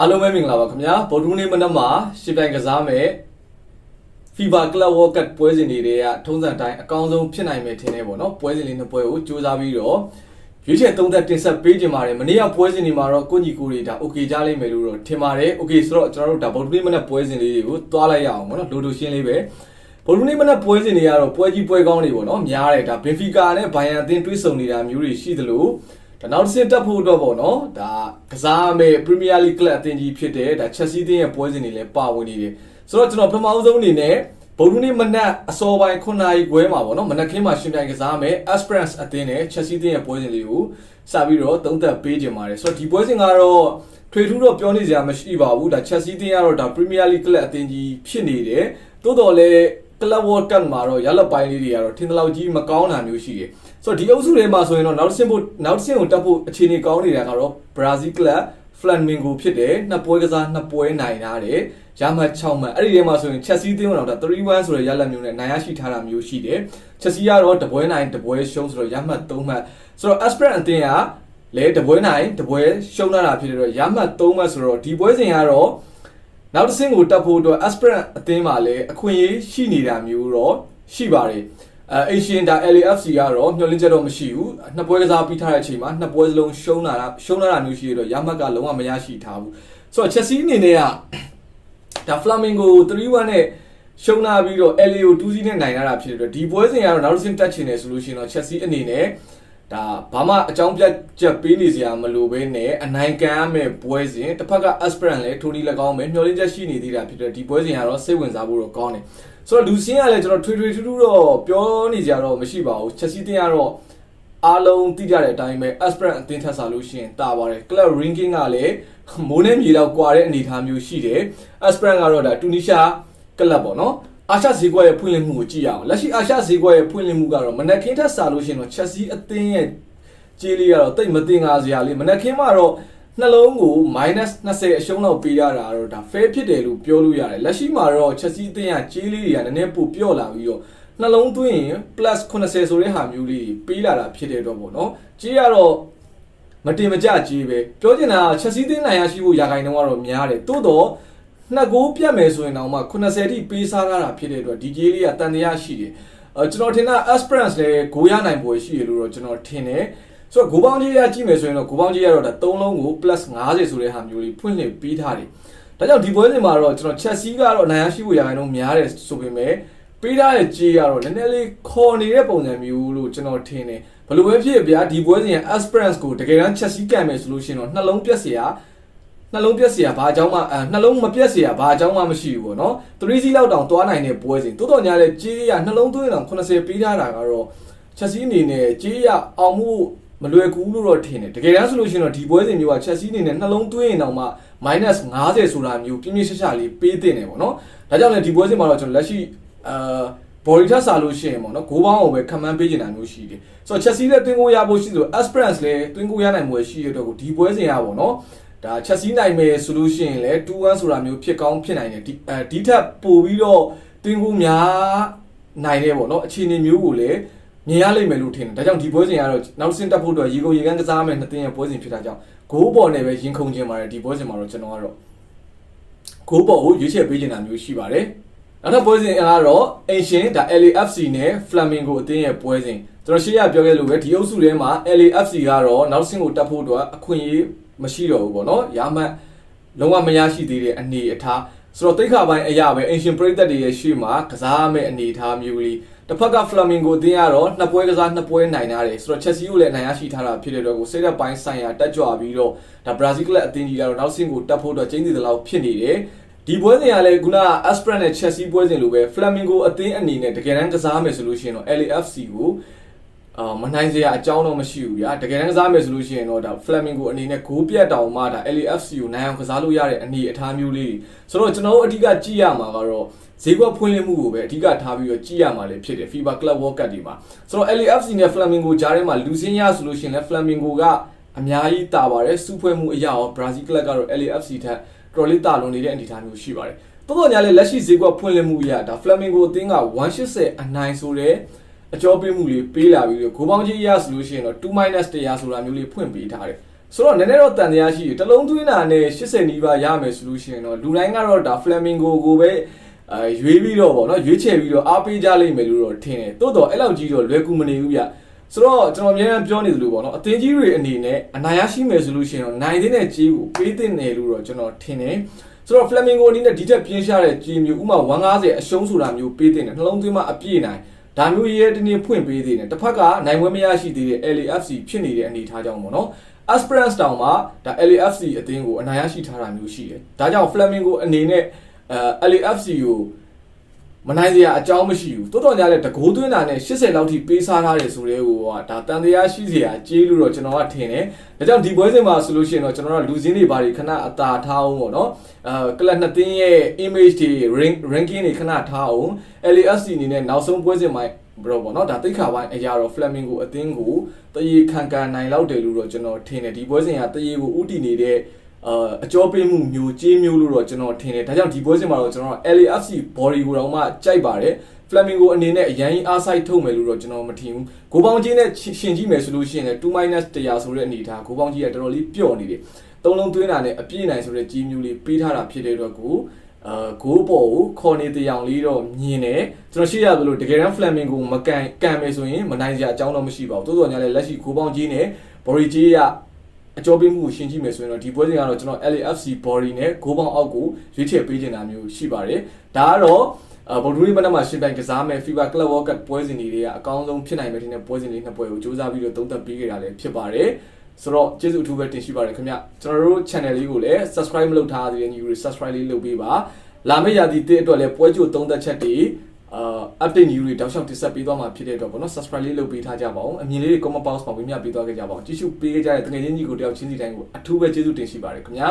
အားလုံးပဲမင်္ဂလာပါခင်ဗျာဗုဒ္ဓနေ့မနက်မှာရှစ်ပြိုင်ကစားမယ် FIBA Club World Cup ပွဲစဉ်တွေတွေကထုံးစံတိုင်းအကောင်းဆုံးဖြစ်နိုင်မယ်ထင်တယ်ပေါ့နော်ပွဲစဉ်လေးနှစ်ပွဲကိုစူးစမ်းပြီးတော့ရွေးချယ်သုံးသက်တင်ဆက်ပေးကြပါတယ်မနေ့ကပွဲစဉ်တွေမှာတော့ကိုညီကိုတွေဒါ okay ကြားလိမ့်မယ်လို့တော့ထင်ပါတယ် okay ဆိုတော့ကျွန်တော်တို့ဒါဗုဒ္ဓနေ့မနက်ပွဲစဉ်လေးတွေကိုတွားလိုက်ရအောင်ပေါ့နော်လိုလိုရှင်းလေးပဲဗုဒ္ဓနေ့မနက်ပွဲစဉ်တွေကတော့ပွဲကြီးပွဲကောင်းတွေပေါ့နော်များတယ်ဒါဘင်ဖီကာနဲ့ဘိုင်ယန်အသင်းတွဲဆုံနေတာမျိုးတွေရှိသလို ဒါနောက်တစ်ဆင့်တက်ဖို့တော့ပေါ့နော်ဒါကစားမယ်ပရီးမီးယားလိဂ်ကလပ်အသင်းကြီးဖြစ်တဲ့ဒါချက်စီးသင်းရဲ့ပွဲစဉ်တွေလည်းပါဝင်နေတယ်ဆိုတော့ကျွန်တော်ပထမဆုံးအနေနဲ့ဗုဒ္ဓနေ့မနက်အစောပိုင်း9နာရီခွဲမှာပေါ့နော်မနက်ခင်းမှာရှင်ပြိုင်ကစားမယ် Esperance အသင်းနဲ့ချက်စီးသင်းရဲ့ပွဲစဉ်လေးကိုစပြီးတော့သုံးသပ်ပေးကြပါတယ်ဆိုတော့ဒီပွဲစဉ်ကတော့ထွေထူးတော့ပြောနေစရာမရှိပါဘူးဒါချက်စီးသင်းကတော့ဒါ Premier League ကလပ်အသင်းကြီးဖြစ်နေတယ်တိုးတော်လည်း Club World Cup မှာတော့ရလက်ပိုင်းလေးတွေကတော့ထင်သလောက်ကြီးမကောင်းတာမျိုးရှိတယ်ဆိုတော့ဒီအုပ်စုထဲမှာဆိုရင်တော့နောက်တစ်ဆင့်ဖို့နောက်တစ်ဆင့်ကိုတက်ဖို့အခြေအနေကောင်းနေတာကတော့ Brazil Club Flamengo ဖြစ်တယ်နှစ်ပွဲကစားနှစ်ပွဲနိုင်ထားတယ်ရမှတ်6မှတ်အဲ့ဒီထဲမှာဆိုရင်ချက်စီးသင်းကတော့ဒါ3-1ဆိုတဲ့ရလက်မျိုးနဲ့နိုင်ရရှိထားတာမျိုးရှိတယ်ချက်စီးကတော့တပွဲနိုင်တပွဲရှုံးဆိုတော့ရမှတ်3မှတ်ဆိုတော့ Aspirant အသင်းကလဲတပွဲနိုင်တပွဲရှုံးလာတာဖြစ်တဲ့တော့ရမှတ်3မှတ်ဆိုတော့ဒီပွဲစဉ်ကတော့ နောက်တစ်ဆင့်ကိုတက်ဖို့အတွက် Aspirant အသင်းမှာလည်းအခွင့်အရေးရှိနေတာမျိုးတော့ရှိပါတယ်အဲ Asian ဒါ LAFC ကတော့မျှော်လင့်ချက်တော့မရှိဘူးနှစ်ပွဲကစားပြီးထားတဲ့အချိန်မှာနှစ်ပွဲစလုံးရှုံးလာတာရှုံးလာတာမျိုးရှိရတော့ရမှတ်ကလုံးဝမရရှိထားဘူးဆိုတော့ Chelsea အနေနဲ့ကဒါ Flamingo 3-1နဲ့ရှုံးလာပြီးတော့ LAO 2-0နဲ့နိုင်လာတာဖြစ်တဲ့အတွက်ဒီပွဲစဉ်ကတော့နောက်တစ်ဆင့်တက်ချင်တယ်ဆိုလို့ရှိရင်တော့ Chelsea အနေနဲ့ ဒါဘာမှအကြောင်းပြချက်ပေးနေစရာမလိုဘဲနဲ့အနိုင်ကန်ရမယ့်ပွဲစဉ်တစ်ဖက်က Aspirant လည်းထိုးနီး၎င်းမယ်မျှော်လင့်ချက်ရှိနေသေးတာဖြစ်တဲ့ဒီပွဲစဉ်ကတော့စိတ်ဝင်စားဖို့တော့ကောင်းတယ်ဆိုတော့လူစင်းကလည်းကျွန်တော်ထွေထွေထူးထူးတော့ပြောနေကြတော့မရှိပါဘူး Chelsea တင်ကတော့အားလုံးသိကြတဲ့အတိုင်းပဲ Aspirant အသင်းထက်စားလို့ရှိရင်တာပါတယ် Club Ranking ကလည်းမိုးနဲ့မြေတော့ကွာတဲ့အနေအထားမျိုးရှိတယ် Aspirant ကတော့ဒါတူနီရှာကလပ်ပေါ့နော် အာရှဈေးကွက်ရဲ့ဖွင့်လှစ်မှုကိုကြည့်ရအောင်လက်ရှိအာရှဈေးကွက်ရဲ့ဖွင့်လှစ်မှုကတော့မနက်ခင်းထက်စားလို့ရှိရင်တော့ Chelsea အသင်းရဲ့ကြေးလေးကတော့တိတ်မတင်ငါစရာလေးမနက်ခင်းမှာတော့နှလုံးကို -20 အရှုံးလောက်ပေးရတာတော့ဒါ fair ဖြစ်တယ်လို့ပြောလို့ရတယ်လက်ရှိမှာတော့ Chelsea အသင်းကကြေးလေးတွေကနည်းနည်းပိုပြော့လာပြီးတော့နှလုံးသွင်းရင် plus 80 ဆိုတဲ့ဟာမျိုးလေးပေးလာတာဖြစ်တဲ့တော့ပေါ့နော်ကြေးကတော့မတင်မကြကြေးပဲပြောချင်တာချက်စီးသိန်းနိုင်ရရှိဖို့ရာခိုင်နှုန်းကတော့များတယ်တိုးတော့ နှစ်ဂိုးပြတ်မယ်ဆိုရင်တော့မှ80ထိပေးစားရတာဖြစ်တဲ့အတွက်ဒီကြေးလေးကတန်တရားရှိတယ်အဲကျွန်တော်ထင်တာ Esperance လည်းဂိုးရနိုင်ပွဲရှိရလို့တော့ကျွန်တော်ထင်တယ်ဆိုတော့ဂိုးပေါင်းကြီးရကြည့်မယ်ဆိုရင်တော့ဂိုးပေါင်းကြီးရတော့ဒါ3လုံးကို plus 50ဆိုတဲ့ဟာမျိုးလေးဖွင့်လှစ်ပေးထားတယ်ဒါကြောင့်ဒီပွဲစဉ်မှာတော့ကျွန်တော် Chelsea ကတော့အနိုင်ရရှိဖို့ရရင်တော့များတယ်ဆိုပေမဲ့ပေးထားတဲ့ကြေးကတော့နည်းနည်းလေးခေါ်နေတဲ့ပုံစံမျိုးလို့ကျွန်တော်ထင်တယ်ဘယ်လိုပဲဖြစ်ဗျာဒီပွဲစဉ်က Esperance ကိုတကယ်တမ်း Chelsea ကန်မယ်ဆိုလို့ရှိရင်တော့နှလုံးပြက်စရာ နှလုံးပြက်เสียဘာအကြောင်းမှအဲနှလုံးမပြက်เสียဘာအကြောင်းမှမရှိဘူးပေါ့နော်3စီလောက်တောင်တွားနိုင်တဲ့ပွဲစဉ်တိုးတော်ညာလဲကြေးရနှလုံးသွင်းတောင်80ပေးထားတာကတော့ Chelsea အနေနဲ့ကြေးရအောင်မှုမလွယ်ကူလို့တော့ထင်တယ်တကယ်တမ်းဆိုလို့ရှိရင်တော့ဒီပွဲစဉ်မျိုးက Chelsea အနေနဲ့နှလုံးသွင်းရင်တောင်မှ -50 ဆိုတာမျိုးပြင်းပြင်းရှက်ရှက်လေးပေးတင်တယ်ပေါ့နော်ဒါကြောင့်လည်းဒီပွဲစဉ်မှာတော့ကျွန်တော်လက်ရှိအာဘော်ရီထက်စားလို့ရှိရင်ပေါ့နော်ဂိုးပေါင်းကိုပဲခံမှန်းပေးနေတာမျိုးရှိတယ်ဆိုတော့ Chelsea လည်းတွင်းကိုရဖို့ရှိသလို Esperance လည်းတွင်းကိုရနိုင်မှုရှိရတဲ့ကိုဒီပွဲစဉ်ရပါတော့ ဒါ Chelsea နိုင်မယ်ဆိုလို့ရှိရင်လည်း2-1ဆိုတာမျိုးဖြစ်ကောင်းဖြစ်နိုင်တယ်ဒီအဲဒီထက်ပိုပြီးတော့တွင်းကိုများနိုင်တယ်ပေါ့နော်အခြေအနေမျိုးကိုလည်းမြင်ရလိမ့်မယ်လို့ထင်တယ်ဒါကြောင့်ဒီပွဲစဉ်ကတော့နောက်ဆင့်တက်ဖို့အတွက်ရေကုန်ရေကန်းကစားမယ်နှစ်သင်းရဲ့ပွဲစဉ်ဖြစ်တာကြောင့်ဂိုးပေါ်နဲ့ပဲရင်ခုန်ခြင်းပါတယ်ဒီပွဲစဉ်မှာတော့ကျွန်တော်ကတော့ဂိုးပေါ်ကိုရွေးချယ်ပေးနေတာမျိုးရှိပါတယ်နောက်ထပ်ပွဲစဉ်ကတော့ Ancient ဒါ LAFC နဲ့ Flamingo အသင်းရဲ့ပွဲစဉ် ကျွန်တော်ရှေ့ရပြောခဲ့လို့ပဲဒီအုပ်စုထဲမှာ LAFC ကတော့နောက်ဆင့်ကိုတက်ဖို့အတွက်အခွင့်အရေးမရှိတော့ဘူးပေါ့နော်။ရာမှတ်လုံးဝမရရှိသေးတဲ့အနေအထားဆိုတော့တိတ်ခါပိုင်းအရာပဲ Ancient ပရိသတ်တွေရဲ့ရှေ့မှာကစားရမယ့်အနေအထားမျိုးလေးတစ်ဖက်က Flamingo အသင်းကတော့နှစ်ပွဲကစားနှစ်ပွဲနိုင်ထားတယ်ဆိုတော့ Chelsea ကိုလည်းနိုင်ရရှိထားတာဖြစ်တဲ့တော့ကိုစိတ်သက်ပိုင်းဆိုင်ရာတက်ကြွပြီးတော့ဒါ Brazil ကလပ်အသင်းကြီးကတော့နောက်ဆင့်ကိုတက်ဖို့အတွက်ကျင်းစီသလောက်ဖြစ်နေတယ်ဒီပွဲစဉ်ကလည်းခုနက Aspirant နဲ့ Chelsea ပွဲစဉ်လိုပဲ Flamingo အသင်းအနေနဲ့တကယ်တမ်းကစားမယ်ဆိုလို့ရှိရင်တော့ LAFC ကို အာမနိုင်စရာအကြောင်းတော့မရှိဘူးဗျာတကယ်တမ်းကစားမယ်ဆိုလို့ရှိရင်တော့ဒါ Flamingo အနေနဲ့ဂိုးပြတ်တောင်မှဒါ LAFC ကိုနိုင်အောင်ကစားလို့ရတဲ့အနေအထားမျိုးလေးဆိုတော့ကျွန်တော်တို့အဓိကကြည့်ရမှာကတော့ဈေးကွက်ဖွင့်လှစ်မှုကိုပဲအဓိကထားပြီးတော့ကြည့်ရမှာလေဖြစ်တယ် FIBA Club World Cup ဒီမှာဆိုတော့ LAFC နဲ့ Flamingo ကြားထဲမှာလူစင်းရဆိုလို့ရှိရင်လည်း Flamingo ကအများကြီးတာပါတယ်စူးဖွဲမှုအရာရော Brazil Club ကတော့ LAFC ထက်တော်လေးတာလွန်နေတဲ့အနေအထားမျိုးရှိပါတယ်တော်တော်ညာလေလက်ရှိဈေးကွက်ဖွင့်လှစ်မှုအရဒါ Flamingo အသင်းက180အနိုင်ဆိုတဲ့ အကျော်ပေးမှုလေးပေးလာပြီးတော့ဂိုးပေါင်းကြီးရဆိုလို့ရှိရင်တော့2 100ဆိုတာမျိုးလေးဖွင့်ပေးထားတယ်ဆိုတော့နည်းနည်းတော့တန်တရားရှိတယ်တစ်လုံးသွင်းတာနဲ့80နီးပါးရမယ်ဆိုလို့ရှိရင်တော့လူတိုင်းကတော့ဒါ Flamingo ကိုပဲအဲရွေးပြီးတော့ဗောနော်ရွေးချယ်ပြီးတော့အားပေးကြလိမ့်မယ်လို့တော့ထင်တယ်တိုးတော့အဲ့လောက်ကြီးတော့လွယ်ကူမနေဘူးဗျဆိုတော့ကျွန်တော်အများအားပြောနေသလိုပေါ့နော်အသင်းကြီးတွေအနေနဲ့အနာရရှိမယ်ဆိုလို့ရှိရင်တော့နိုင်တဲ့နဲ့ကြီးကိုပေးတဲ့နယ်လို့တော့ကျွန်တော်ထင်တယ်ဆိုတော့ Flamingo အနေနဲ့ဒီတက်ပြင်းရှားတဲ့ကြီးမျိုးဥမာ150အရှုံးဆိုတာမျိုးပေးတဲ့နယ်နှလုံးသွင်းမှအပြည့်နိုင် ဒါမျိုးရဲတနေ့ဖွင့်ပေးသေးတယ်တစ်ဖက်ကနိုင်ပွဲမရရှိသေးတဲ့ LAFC ဖြစ်နေတဲ့အနေအထားကြောင့်ပေါ့နော် Aspirants တောင်မှဒါ LAFC အသင်းကိုအနိုင်ရရှိထားတာမျိုးရှိတယ်ဒါကြောင့် Flamingo အနေနဲ့အဲ LAFC ကို မနိုင်စရာအကြောင်းမရှိဘူးတိုးတော်ကြလဲတကိုးသွင်းတာနဲ့80လောက်ထိပေးစားထားတယ်ဆိုတဲ့ဟိုကဒါတန်တရားရှိစရာကြေးလို့တော့ကျွန်တော်ကထင်တယ်ဒါကြောင့်ဒီပွဲစဉ်မှာဆိုလို့ရှိရင်တော့ကျွန်တော်တို့လူစင်းတွေဘာတွေခဏအသာထားအောင်ပေါ့နော်အဲကလပ်နှစ်သင်းရဲ့ image တွေ rank ranking တွေခဏထားအောင် LAFC အနေနဲ့နောက်ဆုံးပွဲစဉ်မှာဘရောပေါ့နော်ဒါတိတ်ခါပိုင်းအရာတော့ Flamingo အသင်းကိုတရေခံကန်နိုင်လောက်တယ်လို့တော့ကျွန်တော်ထင်တယ်ဒီပွဲစဉ်ကတရေကိုဥတီနေတဲ့ အာအကြောပေးမှုမျိုးကြေးမျိုးလို့တော့ကျွန်တော်ထင်တယ်ဒါကြောင့်ဒီပွဲစဉ်မှာတော့ကျွန်တော် LAFC body ကိုတော့မှကြိုက်ပါတယ် Flamingo အနေနဲ့အရင်အားဆိုင်ထုတ်မယ်လို့တော့ကျွန်တော်မထင်ဘူး။ဂိုးပေါင်းကြီးနဲ့ရှင်ကြည့်မယ်ဆိုလို့ရှိရင်လည်း2 100ဆိုတဲ့အနေအထားဂိုးပေါင်းကြီးကတော်တော်လေးပျော့နေတယ်။သုံးလုံးသွင်းတာနဲ့အပြည့်နိုင်ဆိုတဲ့ကြီးမျိုးလေးပေးထားတာဖြစ်တဲ့အတွက်ကိုအာဂိုးပေါ်ကိုခေါ်နေတရားလေးတော့မြင်တယ်ကျွန်တော်ရှိရသလိုတကယ်တမ်း Flamingo မကန်ကန်မယ်ဆိုရင်မနိုင်စရာအကြောင်းတော့မရှိပါဘူးတိုးတော်ညာလည်းလက်ရှိဂိုးပေါင်းကြီးနဲ့ Bori ကြီးက အကျော်ပေးမှုကိုရှင်းကြည့်မယ်ဆိုရင်တော့ဒီပွဲစဉ်ကတော့ကျွန်တော် LAFC Body နဲ့ဂိုးပေါင်းအောက်ကိုရွေးချယ်ပေးချင်တာမျိုးရှိပါတယ်ဒါကတော့အဘော်ဒူရီမနက်မှာရှင်းပိုင်းကစားမယ် FIBA Club World Cup ပွဲစဉ်တွေကအကောင်းဆုံးဖြစ်နိုင်မယ်ထင်တဲ့ပွဲစဉ်လေးနှစ်ပွဲကိုစူးစမ်းပြီးတော့သုံးသပ်ပေးခဲ့တာလည်းဖြစ်ပါတယ်ဆိုတော့ကျေးဇူးအထူးပဲတင်ရှိပါတယ်ခင်ဗျကျွန်တော်တို့ channel လေးကိုလည်း subscribe မလုပ်ထားသေးတဲ့ညီတွေ subscribe လေးလုပ်ပေးပါလာမယ့်ရာသီတစ်အတွက်လည်းပွဲကြိုသုံးသက်ချက်တွေ အာ update news တွေတောက်လျှောက်တင်ဆက်ပေးသွားမှာဖြစ်တဲ့အတွက်ပေါ့နော် subscribe လေးလုပ်ပေးထားကြပါအောင်အမြင်လေးတွေ comment box မှာဝေမျှပေးသွားခဲ့ကြပါအောင်ကြည့်ရှုပေးခဲ့ကြတဲ့တကယ်ချင်းကြီးကိုတယောက်ချင်းစီတိုင်းကိုအထူးပဲကျေးဇူးတင်ရှိပါတယ်ခင်ဗျာ